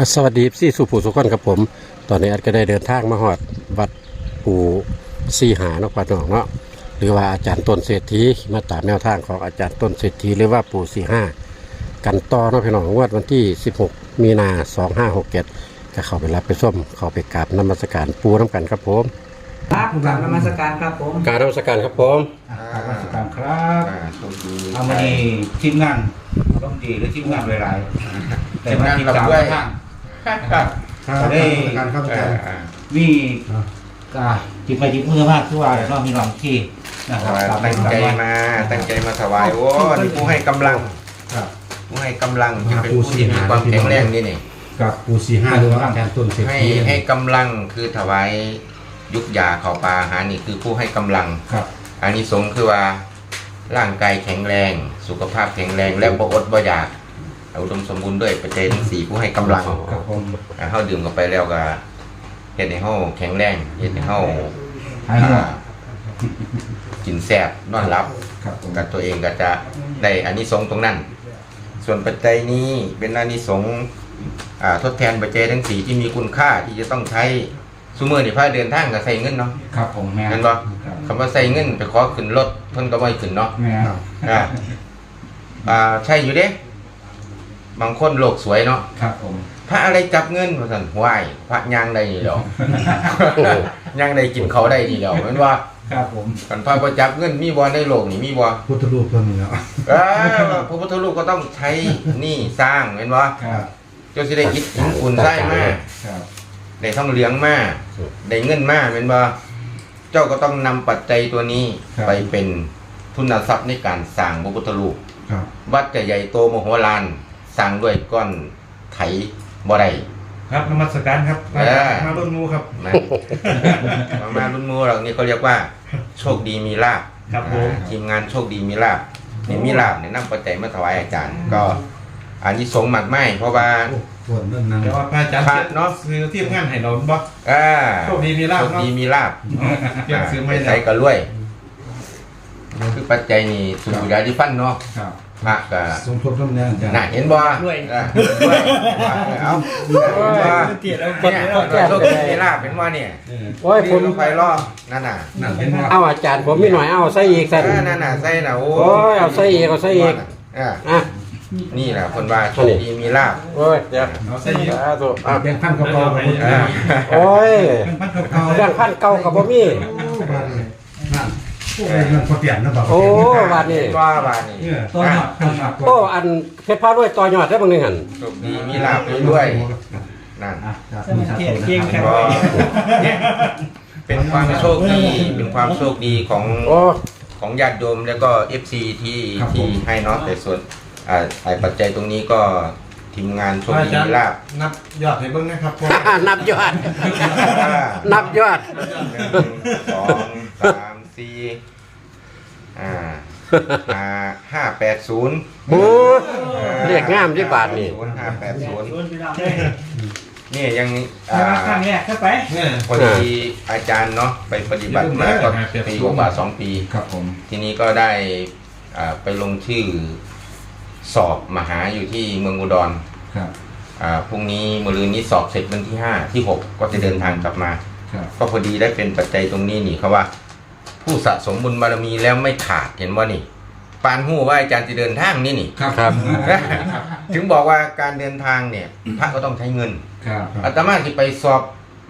อะสวัสดีพี่สุภูสุขคนครับผม ตอนนี้อัดก็ได้เดินทางมาหอดวัดปู่ซีหาเนาะป่าหนองเนาะหรือว่าอาจารย์ต้นเศรษฐีมาตามแนวทางของอาจารย์ต้นเศรษฐีหรือว่าปู่ซีห้ากันต่อเนาะพี่น้องงวดวันที่ 16 มีนา 2567ก็เข้าไปรับไปส้มเข้าไปกราบนมัสการปูน้ำกันครับผมครับกราบนมัสการครับผมกราบนมัสการครับผมอ่าราชการครับอ่าโชคดีเอามาดีทีมงานต้องดีหรือทีมงานหลายๆแต่มาทีมสามท่าน ครับจะได้การเข้าใจอ่าอ่ามีอ่าจิบไปจิบมือมากทุกวันแล้วก็มีลองที่นะครับตั้งใจมาตั้งใจมาถวายโอ้นี่ผู้ให้กำลังผู้ให้กำลังจะเป็นผู้ที่มีความแข็งแรงนี่นี่กับปูสี่ห้าหรือว่าอาจารย์ต้นเศรษให้ให้กำลังคือถวายยุกยาเข่าปลาหานี่คือผู้ให้กำลังครับอันนี้สงคือว่าร่างกายแข็งแรง สุขภาพแข็งแรงและบ่อดบ่อยาก อุดมสมบูรณ์ด้วยปัจจัยทั้งสี่ผู้ให้กำลังครับผมอ่าเฮาดื่มเข้าไปแล้วก็เฮ็ดให้เฮาแข็งแรงเฮ็ดให้เฮาหายหมดกินแซ่บนอนหลับ ครับผมกับตัวเองก็จะได้อานิสงส์ตรงนั้น ส่วนปัจจัยนี้เป็นอานิสงส์อ่าทดแทนปัจจัยทั้งสี่ที่มีคุณค่าที่จะต้องใช้ซูเมอร์นี่พาเดินทางก็ใส่เงินเนาะ ครับผมแม่เห็นบ่ ครับคำว่าใส่เงินไปขอขึ้นรถเพิ่นก็บ่ให้ขึ้นเนาะแม่ครับอ่าอ่าใช่อยู่เด้ บางคนโลกสวยเนาะครับผม พระอะไรจับเงินว่าซั่นไหว้พระยางได้นี่แหล้วยางได้กินเขาวได้นี่แหล้วแม่นว่าครับผมกันพระบ่จับเงินมีบ่ในโลกนี่มีบ่พุทธรูปตัวนี้แล้วเออพระพุทธรูปก็ต้องใช้หนี่สร้างเห็นว่าครับเจ้าสิได้อิฐหินอุ่นไส้มาครับได้ท่องเหลืองมาได้เงินมาเป็นว่าเจ้าก็ต้องนำปัจจัยตัวนี้ไปเป็นทุนทรัพย์ในการสร้างพระพุทธรูปครับวัดจะใหญ่โตมโหฬาร สร้างด้วยก้อนไถบ่ได้ ครับนมัสการครับเออ มาต้นงูครับ นะ มามารุ่นมูเรานี่เขาเรียกว่า โชคดีมีลาบครับผมทีมงานโชคดีมีลาบนี่มีลาบเนี่ยนำปัจจัยมาถวายอาจารย์ ก็อันนี้สงส์หมักไหมเพราะว่าโอ้ส่วนเรื่องนั้น แต่ว่าพระอาจารย์พระเนาะ ซื้อที่งานให้เราบ่ อ่าโชคดีมีลาภโชคเนาะดีมีลาบเตรียมซื้อไม่ไปได้ใส่กระรวย คือปัจจัยนี่สู่ยาดิฟันเนาะครับพระก็สมทบน้ำแดงอาจารย์น่ะเห็นบ่ด้วยอะด้วยเอาว่าเกียรติเอาเนี่ยโชคดีมีลาบเป็นว่าเนี่ยเออโอ้ยผมลงไปรอบนั่นน่ะนั่นเห็นว่าเอาอาจารย์ผมมีหน่อยเอาใส่อีกเอสั่นอนั่นน่ะใส่น่ะโอ้โอ้ยเอาใส่อีกเอาใส่อีกอะอะนี่แหละคนว่าโชคดีมีลาบโอ้ยเดี๋ยวเอาใส่อีกสาธุอะแบ่งพันเก่าๆกับพุทธอ่าโอ้ยแบ่งพันเก่าๆเรื่องพันเก่ากับบ่มีโอ้ บาดนี้นั่นโอ้ยเงินพอเปลี่ยนนะบ่าวโอ้ บาดนี้ว่าบาดนี้เนี่ยต้นหอดต้นหอดโอ้อันเพชรพาด้วยต่อยอดได้บางหนึงหันโชคดีมีลาบไปด้วยนั่น อะครับเกียรติเกียงแข็งก็เป็นความโชคดี เป็นความโชคดีของโอ้ ของญาติโยมแล้วก็ FC ที่ที่ให้เนาะแต่ส่วนอ่าไอ้ปัจจัยตรงนี้ก็ทีมงานโชคพระดีอาจารมีย์ลาบนับยอดให้เบิ่งนะครับพ่อนับยอด นับยอดหนึ่งสองสาม สี่อ่าห้าห้าแปดศูนย์โอ้เรียกงามที่บาทนี่ห้าแปดศูนย์ชวนพี่น้องเลยนี่ยังแต่ว่าครั้งแรกเข้าไปเนี่ยพอดีอาจารย์เนาะไปปฏิบัติมาก็ปีกว่าสองปีครับผม ทีนี้ก็ได้อ่าไปลงชื่อสอบมหาอยู่ที่เมืองอุดรครับอ่าพรุ่งนี้มะรืนนี้สอบเสร็จวันที่ห้าที่หกก็จะเดินทางกลับมาครับก็พอดีได้เป็นปัจจัยตรงนี้นี่เขาว่า ผู้สะสมบุญบารมีแล้วไม่ขาดเห็นว่านี่ปานหู้ว่าอาจารย์จะเดินทางนี่นี่ ครับถึงบอกว่าการเดินทางเนี่ย พระก็ต้องใช้เงินครับอาตมาที่ไปสอบ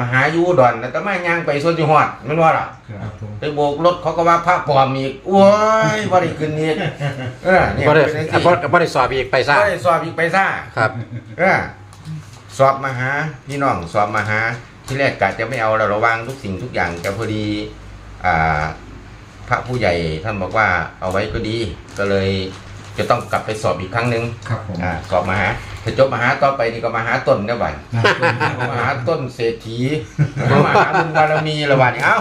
มหาอยูอุดอนอาตมาย่างไปสวนจุฮอดแมันว่าล่ะครับผมไปโบกรถเขาก็ว่าพระปลอมอีกโอ้ยบ่ได้ขึ้นอีกเออเนี่ยบ่ได้เป็นจังบ่ซี่บ่ได้สอบอีกไปซ่าบ่ได้สอบอีกไปซ่าครับเออสอบมาหาพี่น้องสอบมาหาที่แรกกะจะไม่เอาเราระวังทุกสิ่งทุกอย่างแต่พอดีอ่า พระผู้ใหญ่ท่านบอกว่าเอาไว้ก็ดี ก็เลยจะต้องกลับไปสอบอีกครั้งหนึ่งครับผมอ่าสอบมาหาถ้าจบมาหาต่อไปนี่ก็มาหาต้นเนี่ยบัดนะมาหาต้นเศรษฐีมาหาบุญบารมีระบาดนี่เอ้า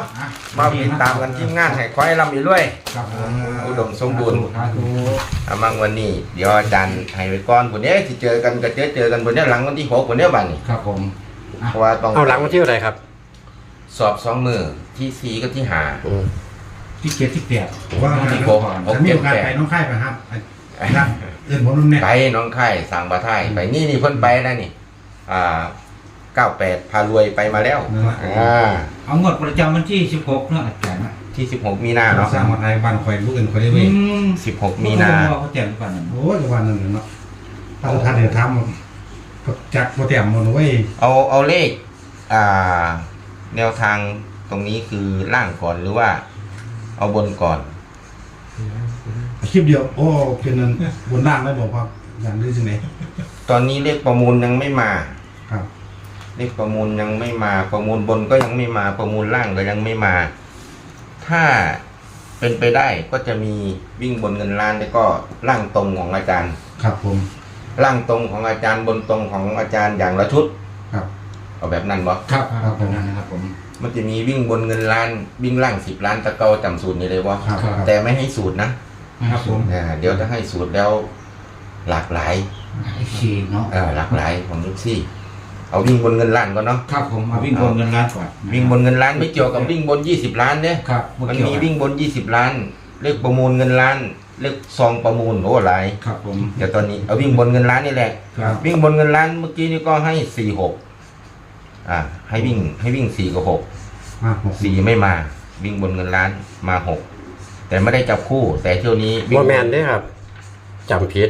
มาติดตามกันทีมงานให้คอยร่ำอีกด้วยครับผมอุดมสมบูรณ์สาธุอามังวันนี้เดี๋ยวอาจารย์ให้ไปก่อนคนนี้ที่เจอกันก็เจอเจอกันคนนี้หลังวันที่หกคนนี้บัดนี่ครับผมเพราะว่าต้องเอาหลังวันที่เท่าไหร่ครับ สอบสองมือที่สี่ก็ที่หาอืม ที่เจ็ดที่แปดว่าที่ที่หหกกหกฉันมีโอกาสเจ็ดแปด ไปน้องค่ายไปครับนะเอื่นผมนุ่มเนี่ยไปหน้องไข่สั่งปลาไทยไปนี่นี่เพิ่นไปนะนี่ อ่าเก้าแปดพารวยไปมาแล้วอ่าเอางวดประจำวันที่สิบหกเนาะอาจารย์นะที่สิบหกมีนาเนาะสร้างวันไทยบ้านข่อยลูกอื่นข่อยได้อืเว้ยมสิบหกมีนา เขาแจ้งก่อนนะโอ้ยวันนั้นเนาะถ้าท่านเดี๋ยวทำจักโปรแตมหมดเว้ยเอาเอาเลข อ่า แนวทางตรงนี้คือล่างก่อนหรือว่า เอาบนก่อน คลิปเดียว โอ้ เป็นนั้นบนล่างได้บอกว่าอย่างนี้ใช่ไหมตอนนี้เลขประมูลยังไม่มา ครับ เลขประมูลยังไม่มา ประมูลบนก็ยังไม่มา ประมูลล่างก็ยังไม่มา ถ้าเป็นไปได้ก็จะมีวิ่งบนเงินล้านแล้วก็ล่างตรงของอาจารย์ ครับผม ล่างตรงของอาจารย์บนตรงของอาจารย์อย่างละชุด ครับ เอาแบบนั้นบ่ครับครับผมนั่นนะครับผม มันจะมีวิ่งบนเงินล้าน วิ่งล่างสิบล้านตะเกาจำสูตรนี้เลยว่าครับครับ แต่ไม่ให้สูตรนะครับผมอ่าเดี๋ยวจะให้สูตรแล้วหลากหลายไอซีเนาะเออหลากหลายของลูกซี่ เอาวิ่งบนเงินล้านก่อนเนาะครับผมมาวิ่งบนเงินล้านก่อนวิ่งบนเงินล้านไม่เกี่ยวกับวิ่งบนยี่สิบล้านเนี่ย ครับมันมีวิ่งบนยี่สิบล้าน เลขประมูลเงินล้าน เลขซองประมูลโอ้หลายครับผม เดี๋ยวตอนนี้เอาวิ่งบนเงินล้านนี่แหละ ครับ วิ่งบนเงินล้านเมื่อกี้นี่ก็ให้สี่หก อ่า ให้วิ่งให้วิ่งสี่กับหกมาหกสี่ไม่มา วิ่งบนเงินล้านมาหกแต่ไม่ได้จับคู่ แต่เที่ยวนี้วิ่งว่าแมนเด้ครับจำผิด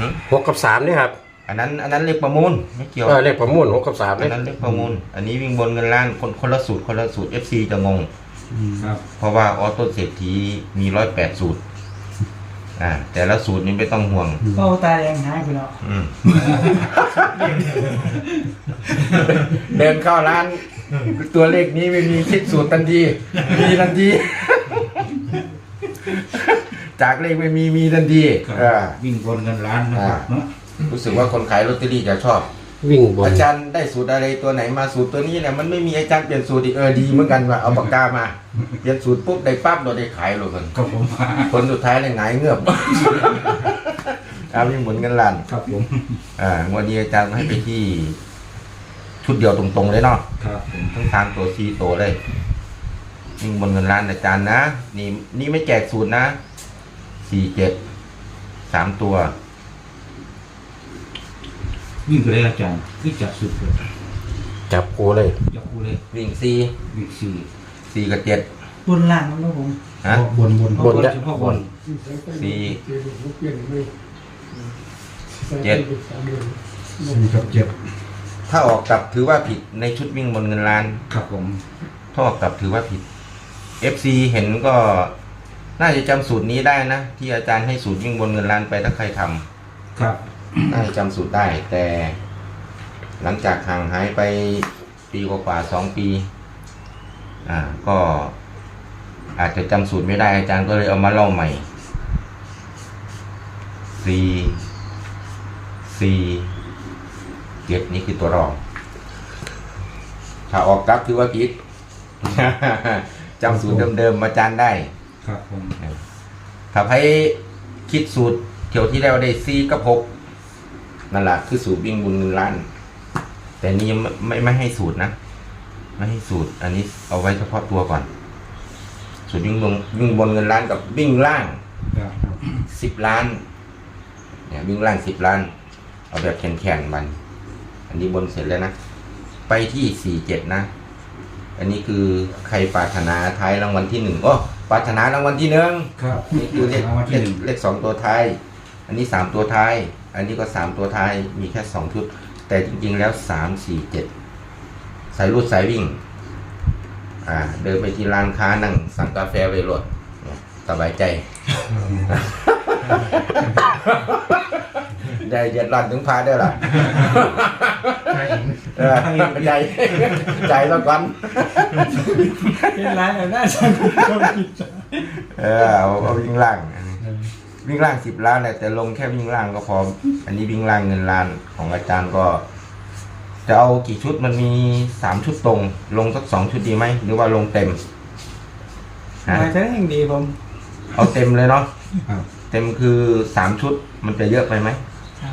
ฮะหกกับสามนี่ครับอันนั้น อันนั้นเลขประมูลไม่เกี่ยว เออเลขประมูลหกกับสามอันี่นนั้นเลขประมูล อันนี้วิ่งบนเงินล้านคนคนละสูตรคนละสูตร FC จะงง ครับ เพราะว่าออโต้เศรษฐีมีร้อยแปดสูตร อ่า แต่ละสูตรนี้ไม่ต้องห่วง ก็ตาแดงหายไปแล้วอืมเดินเข้าร้าน ตัวเลขนี้ไม่มีคิดสูตรทันทีมีทันที จากเลขไม่มีมีทันทีครับเออวิ่งบนเงินล้านนะครับเนาะรู้สึกว่าคนขายลอตเตอรี่จะชอบ วิ่งบนอาจารย์ได้สูตรอะไรตัวไหนมาสูตรตัวนี้เนี่ยมันไม่มีอาจารย์เปลี่ยนสูตรอีกเออดีเหมือนกันว่าเอาปากกามาเปลี่ยนสูตรปุ๊บได้ปั๊บเราได้ขายเลยคนครับผมคนสุดท้ายเลยหงายเงือบเอาวิ่งหมุนกันลันครับผมอ่าวันนี้อาจารย์ให้ไปที่ ชุดเดียวตรงๆเลยเนาะครับผมทั้งสามตัวสี่ตัวเลยวิ่งบนเงินล้านอาจารย์นะนี่นี่ไม่แจกสูตรนะสี่เจ็ดสามตัว วิ่งไปเลยอาจารย์วิ่งจับสุดเลยจับกูเลยจับกูเลยวิ่งสี่วิ่งสี่สี่กับเจ็ดบนล่างนะครับผมฮะบนบนบนเฉพาะบนสี่เจ็ดสี่กับเจ็ดถ้าออกกลับถือว่าผิดในชุดวิ่งบนเงินล้านครับผมถ้าออกกลับถือว่าผิด FC เห็นก็น่าจะจำสูตรนี้ได้นะ ที่อาจารย์ให้สูตรวิ่งบนเงินล้านไปถ้าใครทำครับ น่าจะจำสูตรได้ แต่หลังจากห่างหายไปปีกว่าๆสองปี อ่า ก็อาจจะจำสูตรไม่ได้อาจารย์ก็เลยเอามาเล่าใหม่สี่สี่เจ็ดนี่คือตัวรอง ถ้าออกกลับถือว่าผิดจำสูตรเดิมๆมาจานได้ ครับผมถ้าให้คิดสูตรเที่ยวที่แล้วได้ซีกับหก นั่นแหละคือสูตรวิ่งบุญเงินล้าน แต่นี่ยังไม่ไม่ไม่ให้สูตรนะ ไม่ให้สูตร อันนี้เอาไว้เฉพาะตัวก่อน สูตรวิ่งบนวิ่งบนเงินล้านกับวิ่งล่างครับสิบล้าน เนี่ยวิ่งล่างสิบล้าน เอาแบบแข็งๆมัน อันนี้บนเสร็จแล้วนะ ไปที่สี่เจ็ดนะ อันนี้คือใครปรารถนาท้ายรางวัลที่หนึ่งโอ้ปรารถนารางวัลที่หนึ่งครับนี่คือเลขรางวัลเลที่ขหนึ่งเลขสองตัวท้าย อันนี้สามตัวท้าย อันนี้ก็สามตัวท้ายมีแค่สองชุด แต่จริงๆแล้วสามสี่เจ็ดสายรูดสายวิ่ง อ่า เดินไปที่ร้านค้านั่งสั่งกาแฟไปรถเนี่ยสบายใจ ได้เดือดร้อนถึงพาได้อล่ะเออใจใจแล้วกันเป็นร้านแบบน่าจะก็ผิดเออเอาเอาวิ่งล่าง วิ่งล่างสิบล้านแหละแต่ลงแค่วิ่งล่างก็พออันนี้วิ่งล่างเงินล้านของอาจารย์ก็ จะเอากี่ชุดมันมีสามชุดตรง ลงสักสองชุดดีไหมหรือว่าลงเต็มฮะมาเท่านั้นดีผมเอาเต็มเลยเนาะครับเต็มคือสามชุดมันจะเยอะไปไหม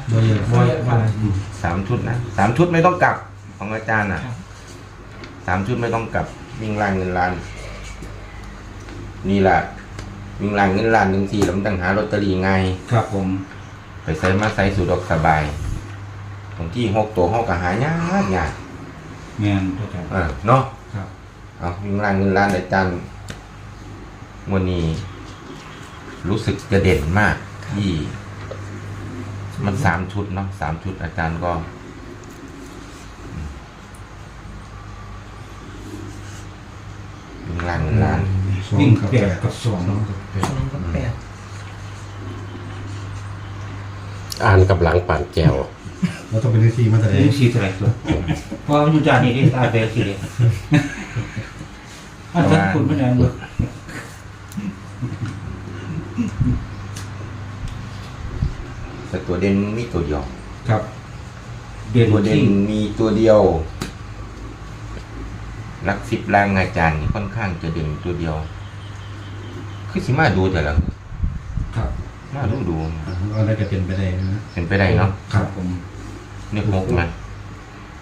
โดยโดยมาสามชุดนะสามชุดไม่ต้องกลับของอาจารย์อะสามชุดไม่ต้องกลับวิ่งล่างเงินล้านนี่แหละ วิ่งล่างเงินล้านหนึ่งทีแล้วมันต้องหาลอตเตอรี่ไงครับผม ไปใส่มาใส่สูดอกสบายบางที่หกตัวห้องก็หายากยากงานอาจารย์เออเนาะครับ เอาวิ่งล่างเงินล้านอาจารย์วันนี้รู้สึกจะเด่นมากที่ มันสามชุดเนาะสามชุดอาจารย์ก็ วิ่งล่างเงินล้าน วิ่งแปดกับสองสองกับแปดอ่านกับหลังป่านแจวเราต้องเป็นที่มาแต่ไหนนี่สี่เท่าไหร่ตัวเพราะมันอยู่จานนี้ที่ตายไปสี่เลยอาจารย์คุณไม่ได้เลยแต่ตัวเด่นมีตัวเดียว ครับเด่นตัวเด่นที่มีตัวเดียวลักสิบล่างอาจารย์นี่ค่อนข้างจะเด่นตัวเดียว คือสิมาดูแต่ละครับมาดูดูอะไรก็เป็นไปได้นะเป็นไปได้เนาะครับผมเนี่ยหกนะ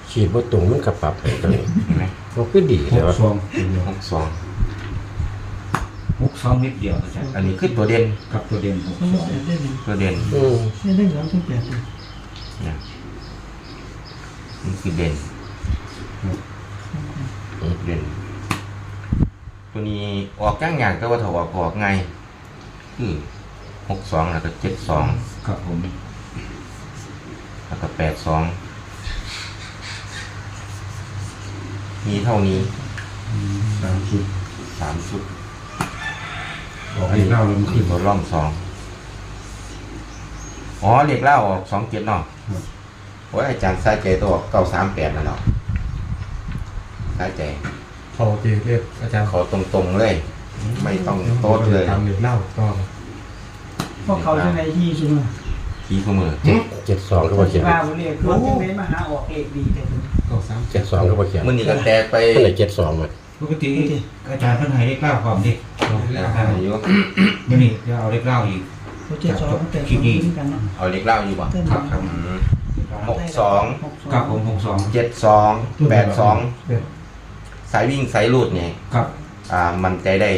ขีดบ่ตรงมันก็ปรับให้ตรงนี้เห็นไหมมันคือดีหแต่กว่าซองตัวเดียวหกสองหกสองนิดเดียวอาจารย์อันนี้คือตัวเด่นกับตัวเด่นหกมันสก็องแปดได้หนึ่งตัวเด่นอืมได้ได้สองถึงแปดเลยเนี่ยนี่คือเด่นเด่น ตัวนี้ออกย่างอย่างแต่ว่าถ้าออกก็ออกไงายคือหกสองแล้วก็เจ็ดสองครับผมแล้วก็แปดสองมีเท่านี้สามชุดสามชุดออกให้เล่าแล้วมันขึ้นตัวร่องสองอ๋อเรียกเล่าออกสองเจ็ดเนาะครับโอ้ยอาจารย์สายใจตัวเก้าสามแปดนั่นเนาะสายใจ เขาเจเรียกอาจารย์ขอตรงๆเลย ไม่ต้องโต๊ดเลยตามเรื่องเล่าก็พวกเขาจะในที่สุดทีคู่มือเจ็ดเจ็ดสองก็บ่เขียนว่าบ่เรียกรถจังได๋มาหาออกเลขดีแต่เพิ่นก็สามเจ็ดสองก็บ่เขียนมื่อนี้ก็แตกไปมันได้เจ็ดสองอะปกติอาจารย์เพิ่นให้เลขเล่าความดิอายุมื่อนี้จะเอาเลขเล่าอีกเขาเจ็ดสองกับแปดสองเหมือนกันเนาะเอาเล็กเล่าอยู่บ่ครับครับอืมหกสองกับผมหกสองเจ็ดสองแปดสอง สายวิ่งสายรูดเนี่ยครับ อ่ามันใจได้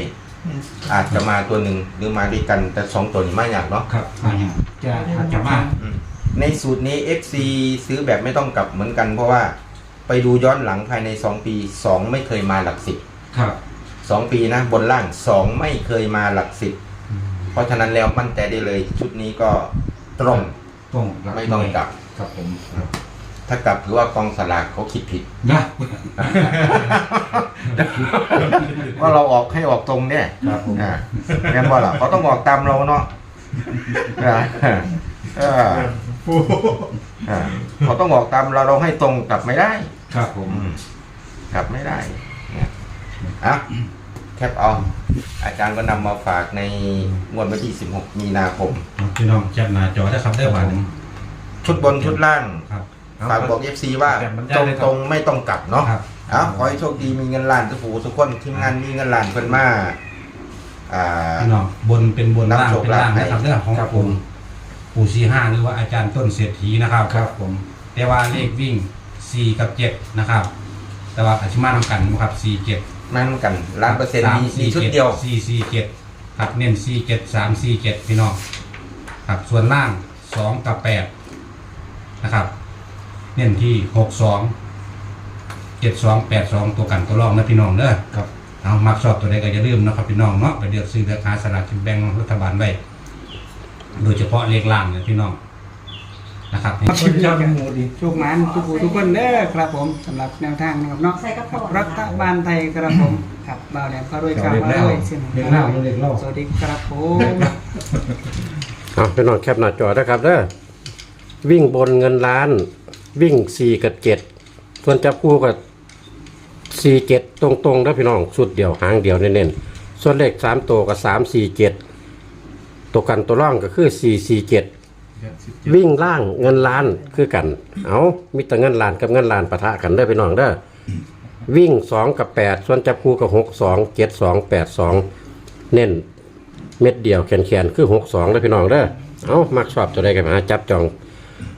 อาจจะมาตัวหนึ่งหรือมาด้วยกันแต่สองตัวนี้ไม่อยากเนาะครับมาอย่างจะอาจจะมาอืมในสูตรนี้ FC ซื้อแบบไม่ต้องกลับเหมือนกัน เพราะว่าไปดูย้อนหลังภายใน 2 ปี 2 ไม่เคยมาหลักสิบครับ สองปีนะ บนล่าง 2 ไม่เคยมาหลักสิบเพราะฉะนั้นแล้วมั่นใจได้เลย ชุดนี้ก็ตรง ต้องรับไม่ต้องกลับ ครับผม ถ้ากลับถือว่ากองสลากเขาคิดผิด นะ ว่าเราออกให้ออกตรงเนี่ยครับผม อ่างั้นว่าล่ะเขาต้องออกตามเราเนาะอ่าเอออ่าเขาต้องออกตามเราเราให้ตรงกลับไม่ได้ ครับผม อืมกลับไม่ได้เนี่ยอะแคปเอา อาจารย์ก็นำมาฝากในงวดวันที่ 16 มีนาคม พี่น้องแคปหน้าจอได้ครับได้หวานชุดบนชุดล่าง ครับ ฝากบอก FC ว่าตรงตรงๆไม่ต้องกลับเนาะครับเอ้าขอให้โชคดีมีเงินล้านทุกผู้ทุกคนทีมงานมีเงินล้านเพิ่นมาอ่าพี่น้องบนเป็นบนล่างน้ำโชคเป็นล่างลาภนะครับเรื่องของครับผปู่มปู่สี่ห้าหรือว่าอาจารย์ต้นเศรษฐีนะครับครับ ผมแต่ว่าเลขวิ่ง4กับ7นะครับ แต่ว่าอาชิมาทำกันนะครับ4 7นั่นกันล้านเปอร์เซ็นต์มีมีชุดเดียว4 4 7ครับเน้น4 7 3 4 7พี่น้องครับส่วนล่าง2กับ8นะครับ เน้นที่6 2 7 2 8 2ตัวกันตัวรองนะพี่น้องเด้อครับเอามักชอบตัวใดก็อย่าลืมนะครับพี่น้องเนาะไปเลือกซื้อเลือกหาสลากกินแบ่งรัฐบาลไว้โดยเฉพาะเลขล่างเนี่ยพี่น้องนะครับชิมยอดหมูดิโชคมันทุกผู้ทุกคนเด้อครับผมสำหรับแนวทางนะครับเนาะใส่กระป๋องรัฐบาลไทยครับผมครับบ่าวแหลมพารวยครับพารวยเส้นเลขเล่าเลขเล่าสวัสดีครับผมเอาไปนอนแคปหน้าจอนะครับเด้อวิ่งบนเงินล้าน วิ่งสี่กับเจ็ดส่วนจับคู่กับสี่เจ็ดตรงๆแล้วพี่น้องสุดเดียวหางเดียวเน้นๆส่วนเลขสามตัวกับสามสี่เจ็ดตัวกันตัวร่องก็คือสี่สี่เจ็ดวิ่งล่างเงินล้านคือกัน เอามีแต่เงินล้านกับเงินล้านปะทะกันเด้อพี่น้องเด้อวิ่งสองกับแปดส่วนจับคู่กับหกสองเจ็ดสองแปดสองเน้นเม็ดเดียวแขนแขนๆคือหกสองเลยพี่น้องเด้อเอามักชอบตัวใดกันมาจับจอง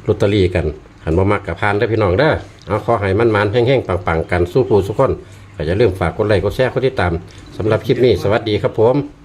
ลอตเตอรี่กัน หันบ่มักกับพานได้อพี่น้องเด้อเอาขอให้มันมันๆแห้งๆปังๆกันสู้ผู้สุกคนก็อย่าลืมฝากกดไลค์กดแชร์กดติดตามสำหรับคลิปนี้สวัสดีครับผม